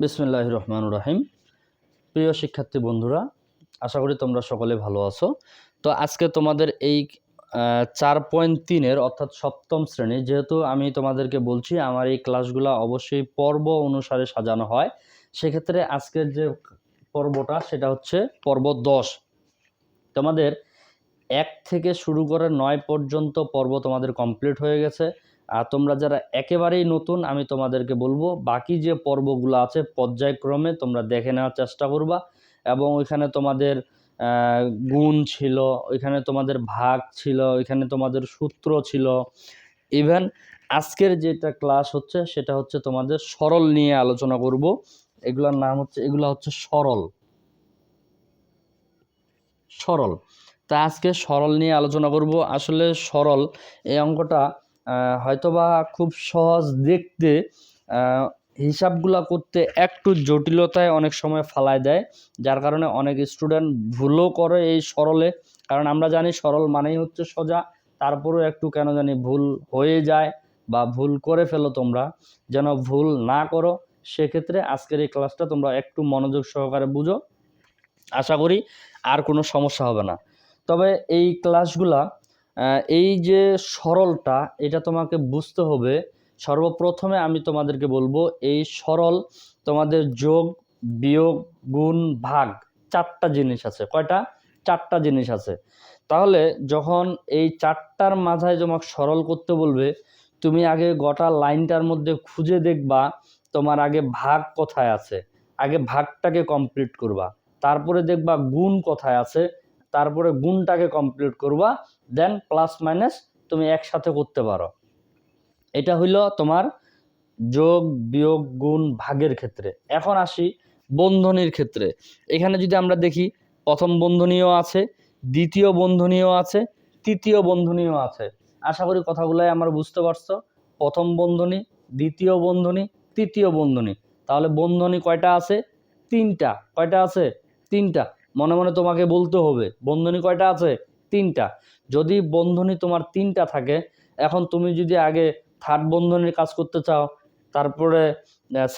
বিসমিল্লাহ রহমান রাহিম। প্রিয় শিক্ষার্থী বন্ধুরা, আশা করি তোমরা সকলে ভালো আছো। তো আজকে তোমাদের এই চার পয়েন্ট তিনের অর্থাৎ সপ্তম শ্রেণি, যেহেতু আমি তোমাদেরকে বলছি আমার এই ক্লাসগুলো অবশ্যই পর্ব অনুসারে সাজানো হয়, সেক্ষেত্রে আজকের যে পর্বটা সেটা হচ্ছে পর্ব দশ। তোমাদের এক থেকে শুরু করে নয় পর্যন্ত পর্ব তোমাদের কমপ্লিট হয়ে গেছে। তোমরা যারা একেবারেই নতুন, আমি তোমাদেরকে বলব, বাকি যে পর্বগুলো আছে পর্যায়ক্রমে তোমরা দেখে নেওয়ার চেষ্টা করবা এবং ওইখানে তোমাদের গুণ ছিল, ওইখানে তোমাদের ভাগ ছিল, ওইখানে তোমাদের সূত্র ছিল। ইভেন আজকের যেটা ক্লাস হচ্ছে, সেটা হচ্ছে তোমাদের সরল নিয়ে আলোচনা করব। এগুলোর নাম হচ্ছে, এগুলো হচ্ছে সরল। সরল। তা আজকে সরল নিয়ে আলোচনা করব। আসলে সরল এই অঙ্কটা হয়তোবা খুব সহজ দেখতে হিসাবগুলা করতে একটু জটিলতায় অনেক সময় ফালায় দেয়, যার কারণে অনেক স্টুডেন্ট ভুলও করে এই সরলে। কারণ আমরা জানি সরল মানেই হচ্ছে সোজা, তারপরেও একটু কেন জানি ভুল হয়ে যায় বা ভুল করে ফেলো তোমরা। যেন ভুল না করো, সেক্ষেত্রে আজকের এই ক্লাসটা তোমরা একটু মনোযোগ সহকারে বুঝো। আশা করি আর কোনো সমস্যা হবে না। তবে এই ক্লাসগুলা এই যে সরলটা, এটা তোমাকে বুঝতে হবে। সর্বপ্রথমে আমি তোমাদেরকে বলব, এই সরল তোমাদের যোগ, বিয়োগ, গুণ, ভাগ চারটা জিনিস আছে। কয়টা? চারটা জিনিস আছে। তাহলে যখন এই চারটার মাথায় তোমাকে সরল করতে বলবে, তুমি আগে গোটা লাইনটার মধ্যে খুঁজে দেখবা তোমার আগে ভাগ কোথায় আছে। আগে ভাগটাকে কমপ্লিট করবা। তারপরে দেখবা গুণ কোথায় আছে। তারপরে গুণটাকে কমপ্লিট করবা দেন প্লাস মাইনাস তুমি একসাথে করতে পারো। এটা হইল তোমার যোগ, বিয়োগ, গুণ, ভাগের ক্ষেত্রে। এখন আসি বন্ধনীর ক্ষেত্রে। এখানে যদি আমরা দেখি, প্রথম বন্ধনীয় আছে, দ্বিতীয় বন্ধনীয় আছে, তৃতীয় বন্ধনীয় আছে। আশা করি কথাগুলাই আমরা বুঝতে পারছ। প্রথম বন্ধনী, দ্বিতীয় বন্ধনী, তৃতীয় বন্ধনী। তাহলে বন্ধনী কয়টা আছে? তিনটা। কয়টা আছে? তিনটা। মনে মনে তোমাকে বলতে হবে, বন্ধনী কয়টা আছে? তিনটা। যদি বন্ধনী তোমার তিনটা থাকে, এখন তুমি যদি আগে থার্ড বন্ধনীর কাজ করতে চাও, তারপরে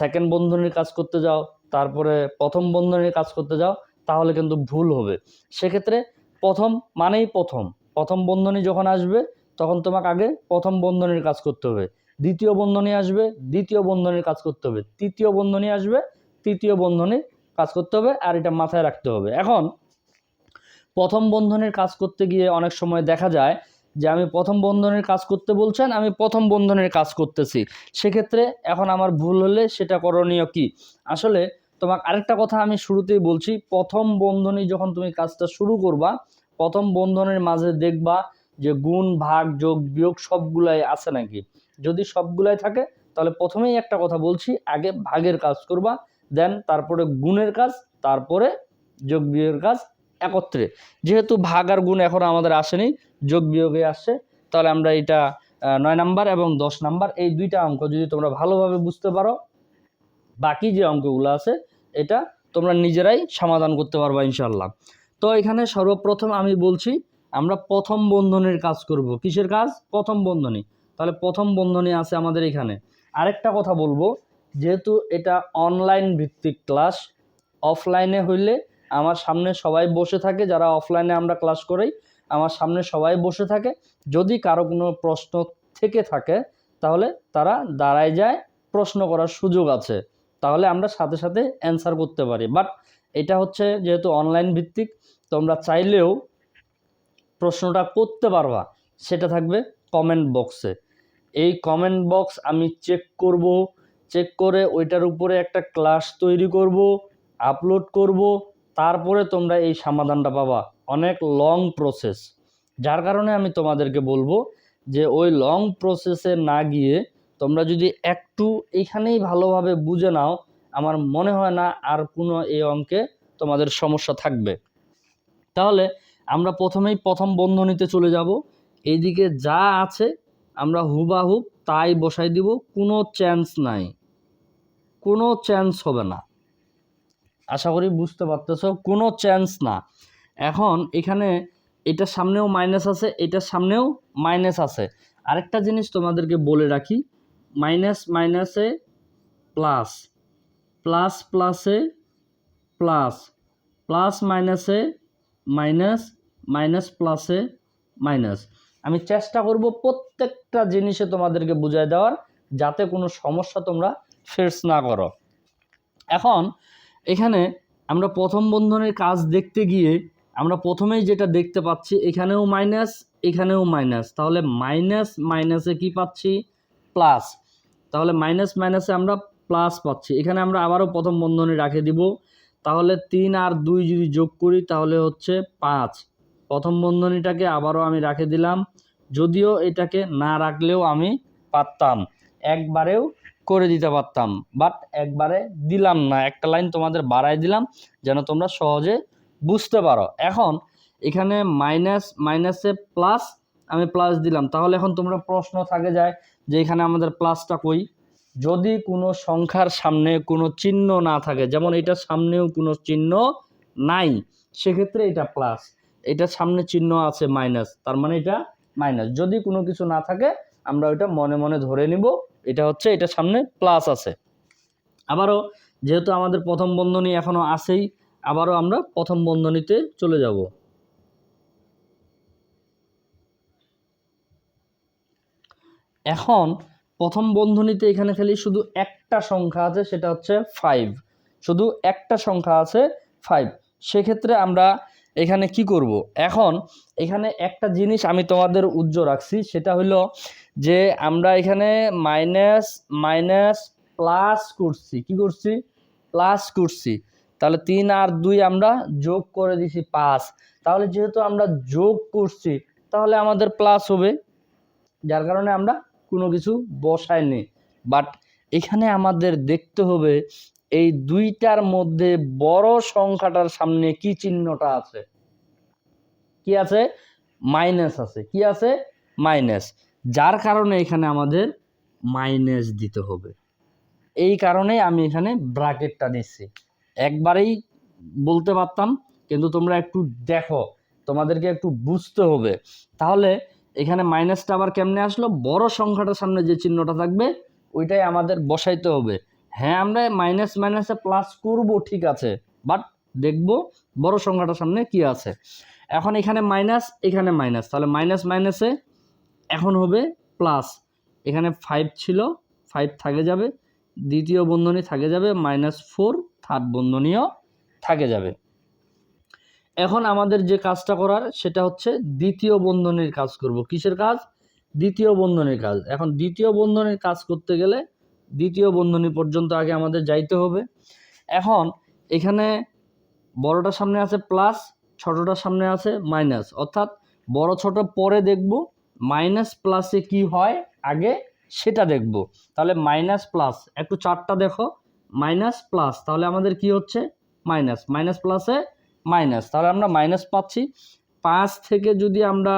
সেকেন্ড বন্ধনীর কাজ করতে যাও, তারপরে প্রথম বন্ধনীর কাজ করতে যাও, তাহলে কিন্তু ভুল হবে। সেক্ষেত্রে প্রথম মানেই প্রথম। প্রথম বন্ধনী যখন আসবে, তখন তোমাকে আগে প্রথম বন্ধনীর কাজ করতে হবে। দ্বিতীয় বন্ধনী আসবে, দ্বিতীয় বন্ধনীর কাজ করতে হবে। তৃতীয় বন্ধনী আসবে, তৃতীয় বন্ধনীর কাজ করতে হবে আর এটা মাথায় রাখতে হবে। এখন প্রথম বন্ধনের কাজ করতে গিয়ে অনেক সময় দেখা যায় যে আমি প্রথম বন্ধনের কাজ করতে বলছেন, আমি প্রথম বন্ধনের কাজ করতেছি। সেক্ষেত্রে এখন আমার ভুল হলে সেটা করণীয় কি? আসলে তোমাকে আরেকটা কথা আমি শুরুতেই বলছি, প্রথম বন্ধনী যখন তুমি কাজটা শুরু করবা, প্রথম বন্ধনের মাঝে দেখবা যে গুণ, ভাগ, যোগ, বিয়োগ সবগুলাই আছে নাকি? যদি সবগুলাই থাকে, তাহলে প্রথমেই একটা কথা বলছি, আগে ভাগের কাজ করবা দেন তারপরে গুণের কাজ, তারপরে যোগ বিয়োগের কাজ একত্রে। যেহেতু ভাগ আর গুণ এখন আমাদের আসেনি, যোগ বিয়োগে আসছে তাহলে আমরা এটা নয় নাম্বার এবং দশ নাম্বার এই দুইটা অঙ্ক যদি তোমরা ভালোভাবে বুঝতে পারো, বাকি যে অঙ্কগুলো আছে, এটা তোমরা নিজেরাই সমাধান করতে পারবা ইনশাল্লাহ তো এখানে সর্বপ্রথম আমি বলছি, আমরা প্রথম বন্ধনের কাজ করব। কিসের কাজ? প্রথম বন্ধনী। তাহলে প্রথম বন্ধনী আছে আমাদের এখানে। আরেকটা কথা বলব যেহেতু এটা অনলাইন ভিত্তিক ক্লাস অফলাইনে হইলে আমার সামনে সবাই বসে থাকে, যারা অফলাইনে আমরা ক্লাস করি আমার সামনে সবাই বসে থাকে। যদি কারও কোনো প্রশ্ন থেকে থাকে, তাহলে তারা দাঁড়ায় যায়, প্রশ্ন করার সুযোগ আছে। তাহলে আমরা সাথে সাথে অ্যান্সার করতে পারি। বাট এটা হচ্ছে যেহেতু অনলাইন ভিত্তিক, তোমরা চাইলেও প্রশ্নটা করতে পারবা, সেটা থাকবে কমেন্ট বক্সে এই কমেন্ট বক্স আমি চেক করব চেক করে ওইটার উপরে একটা ক্লাস তৈরি করব আপলোড করব, তারপরে তোমরা এই সমাধানটা পাবা। অনেক লং প্রসেস যার কারণে আমি তোমাদেরকে বলব যে ওই লং প্রসেসে না গিয়ে তোমরা যদি একটু এইখানেই ভালোভাবে বুঝে নাও, আমার মনে হয় না আর কোনো এই অঙ্কে তোমাদের সমস্যা থাকবে। তাহলে আমরা প্রথমেই প্রথম বন্ধনীতে চলে যাব। এইদিকে যা আছে আমরা হুবাহুব তাই বসাই দিব, কোনো চান্স নাই। কোনো চান্স হবে না। আশা করি বুঝতে পারতেছ, কোনো চান্স না। এখন এখানে এটার সামনেও মাইনাস আছে এটার সামনেও মাইনাস আছে। আরেকটা জিনিস তোমাদেরকে বলে রাখি মাইনাস মাইনাসে প্লাস প্লাস প্লাসে প্লাস প্লাস মাইনাসে মাইনাস মাইনাস প্লাসে মাইনাস আমি চেষ্টা করব প্রত্যেকটা জিনিসে তোমাদেরকে বুঝাই দেওয়ার, যাতে কোনো সমস্যা তোমরা ফেস না করো। এখন এখানে আমরা প্রথম বন্ধনের কাজ দেখতে গিয়ে আমরা প্রথমেই যেটা দেখতে পাচ্ছি, এখানেও মাইনাস এখানেও মাইনাস তাহলে মাইনাস মাইনাসে কি পাচ্ছি? প্লাস তাহলে মাইনাস মাইনাসে আমরা প্লাস পাচ্ছি। এখানে আমরা আবারও প্রথম বন্ধনী রাখে দিব। তাহলে তিন আর দুই যদি যোগ করি, তাহলে হচ্ছে পাঁচ। প্রথম বন্ধনীটাকে আবারও আমি রাখে দিলাম। যদিও এটাকে না রাখলেও আমি পারতাম। একবারেও করে দিতে পারতাম। বাট একবারে দিলাম না। একটা লাইন তোমাদের বাড়াই দিলাম, যেন তোমরা সহজে বুঝতে পারো। এখন এখানে মাইনাস মাইনাসে প্লাস আমি প্লাস দিলাম। তাহলে এখন তোমরা প্রশ্ন থাকে যায় যে এখানে আমাদের প্লাসটা কই? যদি কোনো সংখ্যার সামনে কোনো চিহ্ন না থাকে, যেমন এটার সামনেও কোনো চিহ্ন নাই, সেক্ষেত্রে এটা প্লাস এটার সামনে চিহ্ন আছে মাইনাস তার মানে এটা মাইনাস যদি কোনো কিছু না থাকে, আমরা ওইটা মনে মনে ধরে নিব। এটা হচ্ছে, এটা সামনে প্লাস আছে। আবারও যেহেতু আমাদের প্রথম বন্ধনী এখনও আছেই, আবারও আমরা প্রথম বন্ধনীতে চলে যাব। এখন প্রথম বন্ধনীতে এখানে খালি শুধু একটা সংখ্যা আছে, সেটা হচ্ছে ফাইভ শুধু একটা সংখ্যা আছে ফাইভ সেক্ষেত্রে আমরা এখানে কি করব? এখন এখানে একটা জিনিস আমি তোমাদের উজ্জ্ব রাখছি, সেটা হলো যে আমরা এখানে মাইনাস মাইনাস প্লাস করছি। কি করছি? প্লাস করছি। তাহলে তিন আর দুই আমরা যোগ করে দিছি পাঁচ। তাহলে যেহেতু আমরা যোগ করছি, তাহলে আমাদের প্লাস হবে। যার কারণে আমরা কোনো কিছু বসাইনি। বাট এখানে আমাদের দেখতে হবে, এই দুইটার মধ্যে বড় সংখ্যাটার সামনে কি চিহ্নটা আছে? কি আছে? মাইনাস আছে। কি আছে? মাইনাস যার কারণে এখানে আমাদের মাইনাস দিতে হবে। এই কারণে আমি এখানে ব্র্যাকেটটা দিচ্ছি একবারেই বলতে পারতাম, কিন্তু তোমরা একটু দেখো, তোমাদেরকে একটু বুঝতে হবে। তাহলে এখানে মাইনাসটা আবার কেমনে আসলো? বড় সংখ্যাটার সামনে যে চিহ্নটা থাকবে, ওইটাই আমাদের বসাইতে হবে। হ্যাঁ আমরা মাইনাস মাইনাসে প্লাস করব, ঠিক আছে বাট দেখব বড় সংখ্যাটার সামনে কি আছে। এখন এখানে মাইনাস এখানে মাইনাস তাহলে মাইনাস মাইনাসে এখন হবে প্লাস এখানে ফাইভ ছিল ফাইভ থাকে যাবে। দ্বিতীয় বন্ধনী থাকে যাবে মাইনাস ফোর থার্ড বন্ধনীও থাকে যাবে। এখন আমাদের যে কাজটা করার, সেটা হচ্ছে দ্বিতীয় বন্ধনীর কাজ করব। কিসের কাজ? দ্বিতীয় বন্ধনীর কাজ। এখন দ্বিতীয় বন্ধনীর কাজ করতে গেলে দ্বিতীয় বন্ধনী পর্যন্ত আগে আমাদের যাইতে হবে। এখন এখানে বড়টার সামনে আছে প্লাস ছোটটার সামনে আছে মাইনাস অর্থাৎ বড় ছোট পরে দেখব মাইনাস প্লাসে কি হয়? আগে সেটা দেখব। তাহলে মাইনাস প্লাস, একটু চারটা দেখো। মাইনাস প্লাস, তাহলে আমাদের কি হচ্ছে? মাইনাস। মাইনাস প্লাসে মাইনাস। তাহলে আমরা মাইনাস পাচ্ছি। পাঁচ থেকে যদি আমরা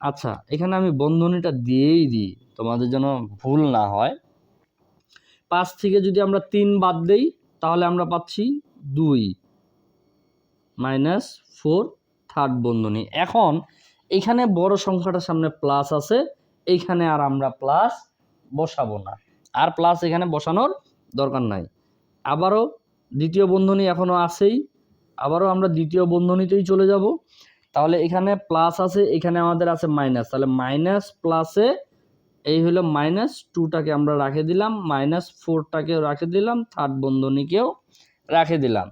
আচ্ছা এখানে আমি বন্ধনীটা দিয়েই দিই, তোমাদের যেন ভুল না হয়। পাঁচ থেকে যদি আমরা তিন বাদ দেই, তাহলে আমরা পাচ্ছি দুই। মাইনাস ফোর থার্ড বন্ধনী। এখন এখানে বড় সংখ্যাটার সামনে প্লাস আছে এইখানে আর আমরা প্লাস বসাবো না। আর প্লাস এখানে বসানোর দরকার নাই। আবারও দ্বিতীয় বন্ধনী এখনও আছেই, আবারও আমরা দ্বিতীয় বন্ধনীতেই চলে যাব। তাহলে এখানে প্লাস আছে, এখানে আমাদের আছে মাইনাস তাহলে মাইনাস প্লাসে এই হলো মাইনাস টুটাকে আমরা রাখে দিলাম মাইনাস ফোরটাকেও রাখে দিলাম থার্ড বন্ধনীকেও রাখে দিলাম।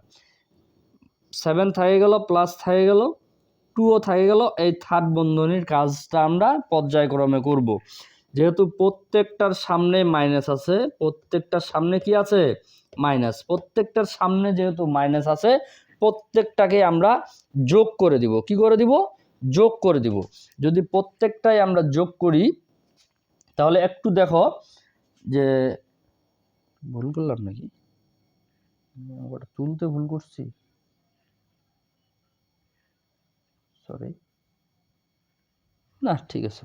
সেভেন থাকে গেল প্লাস থাকে গেল। টুও থাকে গেল, এই থার্ড বন্ধনীর কাজটা আমরা পর্যায়ক্রমে করব। যেহেতু প্রত্যেকটার সামনে মাইনাস আছে, প্রত্যেকটার সামনে কি আছে? মাইনাস। প্রত্যেকটার সামনে যেহেতু মাইনাস আছে, প্রত্যেকটাকে আমরা যোগ করে দিব। কি করে দিব? যোগ করে দিব। যদি প্রত্যেকটাই আমরা যোগ করি, তাহলে একটু দেখো যে ভুল করলাম নাকি? তুলতে ভুল করছি। সরি না, ঠিক আছে।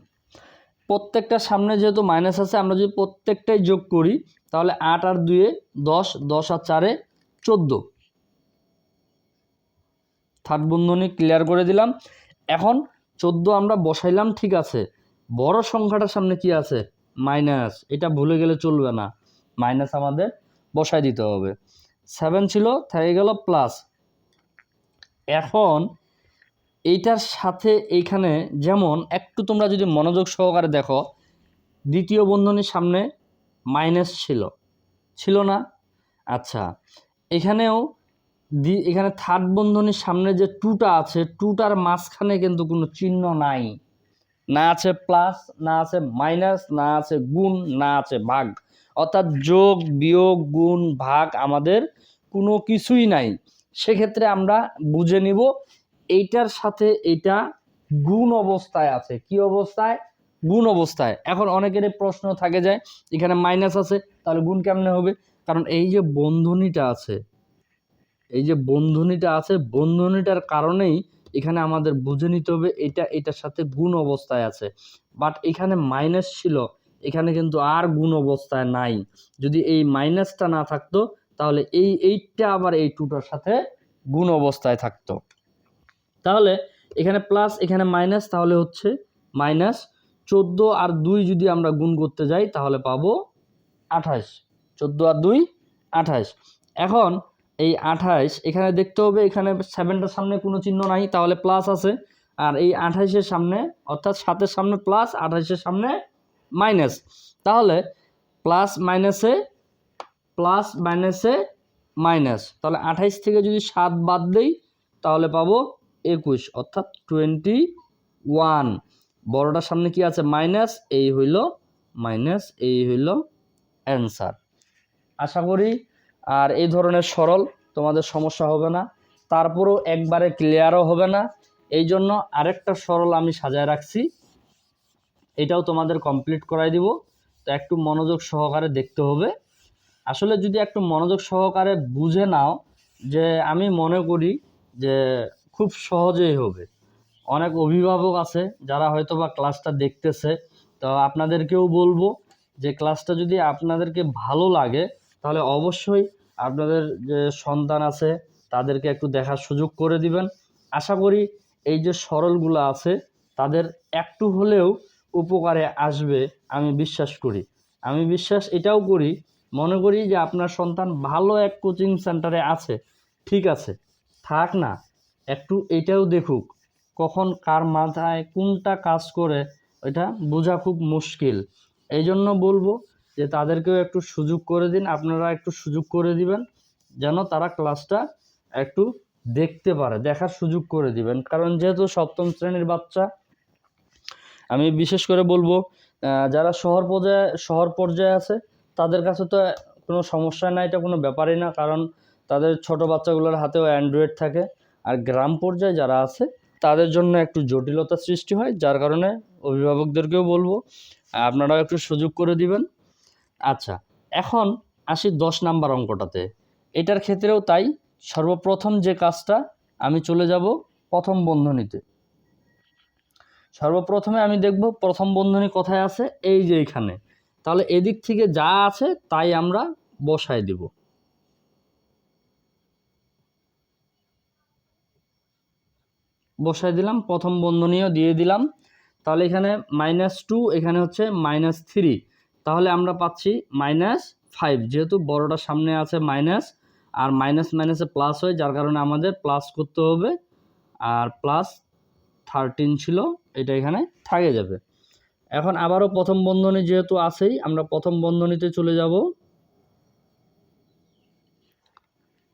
প্রত্যেকটার সামনে যেহেতু মাইনাস আছে, আমরা যদি প্রত্যেকটাই যোগ করি, তাহলে আট আর দুয়ে দশ দশ আর চারে চোদ্দ। থার্ড বন্ধনী ক্লিয়ার করে দিলাম। এখন চোদ্দ আমরা বসাইলাম, ঠিক আছে। বড় সংখ্যাটার সামনে কি আছে? মাইনাস এটা ভুলে গেলে চলবে না। মাইনাস আমাদের বসাই দিতে হবে। সেভেন ছিল, থেকে গেল প্লাস এখন এইটার সাথে এইখানে যেমন একটু তোমরা যদি মনোযোগ সহকারে দেখো, দ্বিতীয় বন্ধনীর সামনে মাইনাস ছিল। ছিল না? আচ্ছা এখানেও দি, এখানে থার্ড বন্ধনীর সামনে যে টুটা আছে টুটার মাঝখানে কিন্তু কোনো চিহ্ন নাই। না আছে প্লাস না আছে মাইনাস না আছে গুণ, না আছে ভাগ। অর্থাৎ যোগ, বিয়োগ, গুণ, ভাগ আমাদের কোনো কিছুই নাই। সেক্ষেত্রে আমরা বুঝে নিব এইটার সাথে এটা গুণ অবস্থায় আছে। কি অবস্থায়? গুণ অবস্থায়। এখন অনেকেরই প্রশ্ন থাকে যায় এখানে মাইনাস আছে, তাহলে গুণ কেমনে হবে? কারণ এই যে বন্ধনীটা আছে, এই যে বন্ধনীটা আছে, বন্ধনীটার কারণেই এখানে আমাদের বুঝে নিতে হবে এটা, এটার সাথে গুণ অবস্থায় আছে। বাট এখানে মাইনাস ছিল, এখানে কিন্তু আর গুণ অবস্থায় নাই। যদি এই মাইনাসটা না থাকতো, তাহলে এই এইটটা আবার এই টুটার সাথে গুণ অবস্থায় থাকতো। তাহলে এখানে প্লাস এখানে মাইনাস তাহলে হচ্ছে মাইনাস চোদ্দ আর দুই যদি আমরা গুণ করতে যাই, তাহলে পাবো আঠাশ। চোদ্দ আর দুই, আঠাশ। এখন এই আঠাইশ এখানে দেখতে হবে এখানে সেভেনটার সামনে কোনো চিহ্ন নাই, তাহলে প্লাস আছে। আর এই আঠাইশের সামনে, অর্থাৎ সাতের সামনে প্লাস আঠাইশের সামনে মাইনাস তাহলে প্লাস মাইনাসে প্লাস মাইনাসে মাইনাস তাহলে আঠাইশ থেকে যদি সাত বাদ দেই, তাহলে পাবো একুশ, অর্থাৎ টোয়েন্টি ওয়ান বড়টার সামনে কি আছে? মাইনাস এই হইল মাইনাস এই হইল অ্যান্সার আশা করি, আর এই ধরনের সরল তোমাদের সমস্যা হবে না। তারপরেও একবারে ক্লিয়ারও হবে না। এই জন্য আরেকটা সরল আমি সাজায় রাখছি। এটাও তোমাদের কমপ্লিট করাই দিব। তো একটু মনোযোগ সহকারে দেখতে হবে। আসলে যদি একটু মনোযোগ সহকারে বুঝে নাও যে আমি মনে করি যে খুব সহজেই হবে। অনেক অভিভাবক আছে যারা হয়তো বা ক্লাসটা দেখতেছে। তো আপনাদেরকেও বলব যে ক্লাসটা যদি আপনাদেরকে ভালো লাগে, তাহলে অবশ্যই আপনাদের যে সন্তান আছে, তাদেরকে একটু দেখার সুযোগ করে দিবেন। আশা করি এই যে সরলগুলো আছে, তাদের একটু হলেও উপকারে আসবে, আমি বিশ্বাস করি। আমি বিশ্বাস এটাও করি, মনে করি যে আপনার সন্তান ভালো এক কোচিং সেন্টারে আছে। ঠিক আছে, থাক না। একটু এটাও দেখুক, কখন কার মাথায় কোনটা কাজ করে, এটা বোঝা খুব মুশকিল। এই জন্য বলব যে তাদেরকেও একটু সুযোগ করে দিন, আপনারা একটু সুযোগ করে দিবেন, যেন তারা ক্লাসটা একটু দেখতে পারে, দেখার সুযোগ করে দিবেন। কারণ যেহেতু সপ্তম শ্রেণির বাচ্চা, আমি বিশেষ করে বলব যারা শহর পর্যায়ে শহর পর্যায়ে আছে, তাদের কাছে তো কোনো সমস্যা নাই, এটা কোনো ব্যাপারই না, কারণ তাদের ছোট বাচ্চাগুলোর হাতেও অ্যান্ড্রয়েড থাকে। আর গ্রাম পর্যায়ে যারা আছে, তাদের জন্য একটু জটিলতা সৃষ্টি হয়, যার কারণে অভিভাবকদেরকেও বলব, আপনারাও একটু সুযোগ করে দিবেন। আচ্ছা এখন আসি দশ নাম্বার অঙ্কটাতে। এটার ক্ষেত্রেও তাই, সর্বপ্রথম যে কাজটা আমি চলে যাব প্রথম বন্ধনীতে। সর্বপ্রথমে আমি দেখব প্রথম বন্ধনী কোথায় আছে, এই যে এখানে। তাহলে এদিক থেকে যা আছে, তাই আমরা বসায় দিব। বসায় দিলাম, প্রথম বন্ধনীও দিয়ে দিলাম। তাহলে এখানে মাইনাস টু এখানে হচ্ছে মাইনাস থ্রি তাহলে আমরা পাচ্ছি মাইনাস ফাইভ যেহেতু বড়টার সামনে আছে মাইনাস আর মাইনাস মাইনাসে প্লাস হয়, যার কারণে আমাদের প্লাস করতে হবে। আর প্লাস থার্টিন ছিল, এটা এখানে থাকে যাবে। এখন আবারও প্রথম বন্ধনী যেহেতু আছেই, আমরা প্রথম বন্ধনীতে চলে যাব।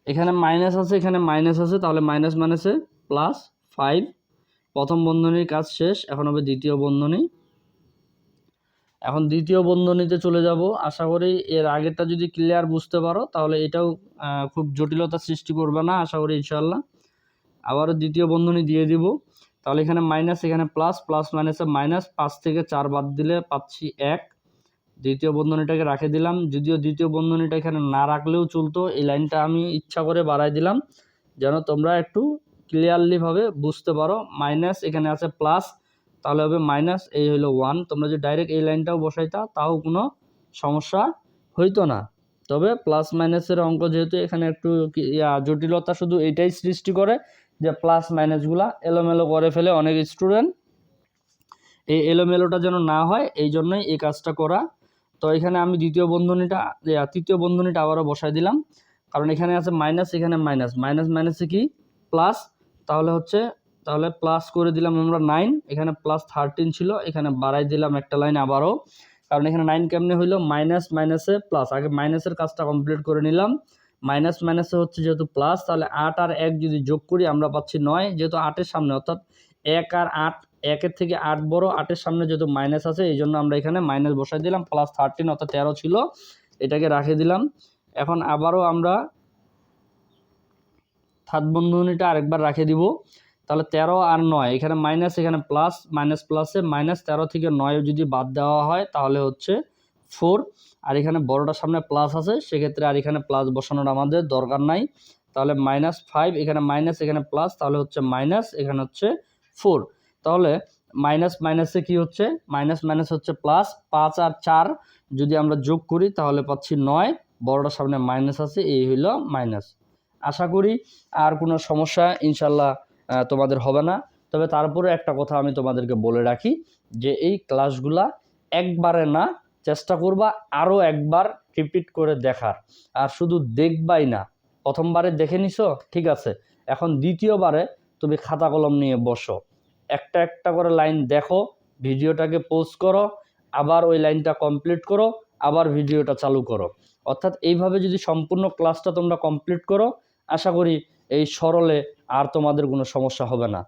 এখানে মাইনাস আছে, এখানে মাইনাস আছে, তাহলে মাইনাস মাইনাসে প্লাস ফাইভ প্রথম বন্ধনীর কাজ শেষ, এখন হবে দ্বিতীয় বন্ধনী। এখন দ্বিতীয় বন্ধনীতে চলে যাব। আশা করি এর আগেরটা যদি ক্লিয়ার বুঝতে পারো, তাহলে এটাও খুব জটিলতা সৃষ্টি করবে না, আশা করি ইনশাল্লাহ আবারও দ্বিতীয় বন্ধনী দিয়ে দিব। তাহলে এখানে মাইনাস এখানে প্লাস প্লাস মাইনাসে মাইনাস পাঁচ থেকে চার বাদ দিলে পাচ্ছি এক। দ্বিতীয় বন্ধনীটাকে রাখে দিলাম। যদিও দ্বিতীয় বন্ধনীটা এখানে না রাখলেও চলতো, এই লাইনটা আমি ইচ্ছা করে বাড়াই দিলাম। যেন তোমরা একটু ক্লিয়ারলিভাবে বুঝতে পারো মাইনাস এখানে আছে প্লাস তাহলে হবে মাইনাস এই হলো ওয়ান তোমরা যদি ডাইরেক্ট এই লাইনটাও বসাইতা, তাও কোনো সমস্যা হইতো না। তবে প্লাস মাইনাসের অঙ্ক যেহেতু এখানে একটু জটিলতা শুধু এটাই সৃষ্টি করে যে প্লাস মাইনাসগুলা এলোমেলো করে ফেলে অনেক স্টুডেন্ট এই এলোমেলোটা যেন না হয়, এই জন্যই এই কাজটা করা। তো এখানে আমি দ্বিতীয় বন্ধনীটা তৃতীয় বন্ধনীটা আবারও বসাই দিলাম। কারণ এখানে আছে মাইনাস এখানে মাইনাস মাইনাস মাইনাসে কি? প্লাস তাহলে হচ্ছে, তাহলে প্লাস করে দিলাম আমরা নাইন এখানে প্লাস থার্টিন ছিল, এখানে বাড়াই দিলাম একটা লাইন আবারও। কারণ এখানে নাইন কেমনে হইল? মাইনাস মাইনাসে প্লাস আগে মাইনাসের কাজটা কমপ্লিট করে নিলাম। মাইনাস মাইনাসে হচ্ছে যেহেতু প্লাস তাহলে আট আর এক যদি যোগ করি, আমরা পাচ্ছি নয়। যেহেতু আটের সামনে, অর্থাৎ এক আর আট, একের থেকে আট বড়, আটের সামনে যেহেতু মাইনাস আছে, এই জন্য আমরা এখানে মাইনাস বসাই দিলাম প্লাস থার্টিন অর্থাৎ তেরো ছিল, এটাকে রাখে দিলাম। এখন আবারও আমরা থার্ড বন্ধনীটা আরেকবার রাখে দিব। তাহলে তেরো আর নয়, এখানে মাইনাস এখানে প্লাস মাইনাস প্লাসে মাইনাস তেরো থেকে নয় যদি বাদ দেওয়া হয়, তাহলে হচ্ছে ফোর আর এখানে বড়টার সামনে প্লাস আছে, সেক্ষেত্রে আর এখানে প্লাস বসানোর আমাদের দরকার নাই। তাহলে মাইনাস ফাইভ এখানে মাইনাস এখানে প্লাস তাহলে হচ্ছে মাইনাস এখানে হচ্ছে ফোর তাহলে মাইনাস মাইনাসে কি হচ্ছে? মাইনাস মাইনাস হচ্ছে প্লাস পাঁচ আর চার যদি আমরা যোগ করি, তাহলে পাচ্ছি নয়। বড়টার সামনে মাইনাস আছে, এই হইল মাইনাস আশা করি আর কোনো সমস্যা ইনশাল্লাহ তোমাদের হবে না। তবে তারপরে একটা কথা আমি তোমাদেরকে বলে রাখি যে এই ক্লাসগুলা একবারে না, চেষ্টা করবা আরও একবার রিপিট করে দেখার। আর শুধু দেখবাই না, প্রথমবারে দেখে নিছো? ঠিক আছে। এখন দ্বিতীয়বারে তুমি খাতা কলম নিয়ে বসো। একটা একটা করে লাইন দেখো, ভিডিওটাকে পোস্ট করো, আবার ওই লাইনটা কমপ্লিট করো, আবার ভিডিওটা চালু করো। অর্থাৎ এইভাবে যদি সম্পূর্ণ ক্লাসটা তোমরা কমপ্লিট করো আশা করি এই সরলে আর তোমাদের কোনো সমস্যা হবে না।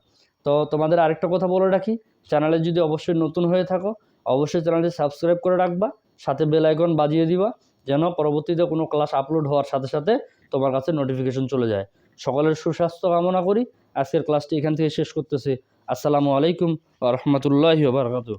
তো তোমাদের আরেকটা কথা বলে রাখি, চ্যানেলে যদি অবশ্যই নতুন হয়ে থাকো, অবশ্যই চ্যানেলটি সাবস্ক্রাইব করে রাখবা, সাথে বেল আইকন বাজিয়ে দিবা, যেন পরবর্তীতে কোনো ক্লাস আপলোড হওয়ার সাথে সাথে তোমার কাছে নোটিফিকেশন চলে যায়। সকলের সুস্বাস্থ্য কামনা করি, আজকের ক্লাসটি এখান থেকে শেষ করতেছি। আসসালামু আলাইকুম রহমতুল্লাহি বারকাতু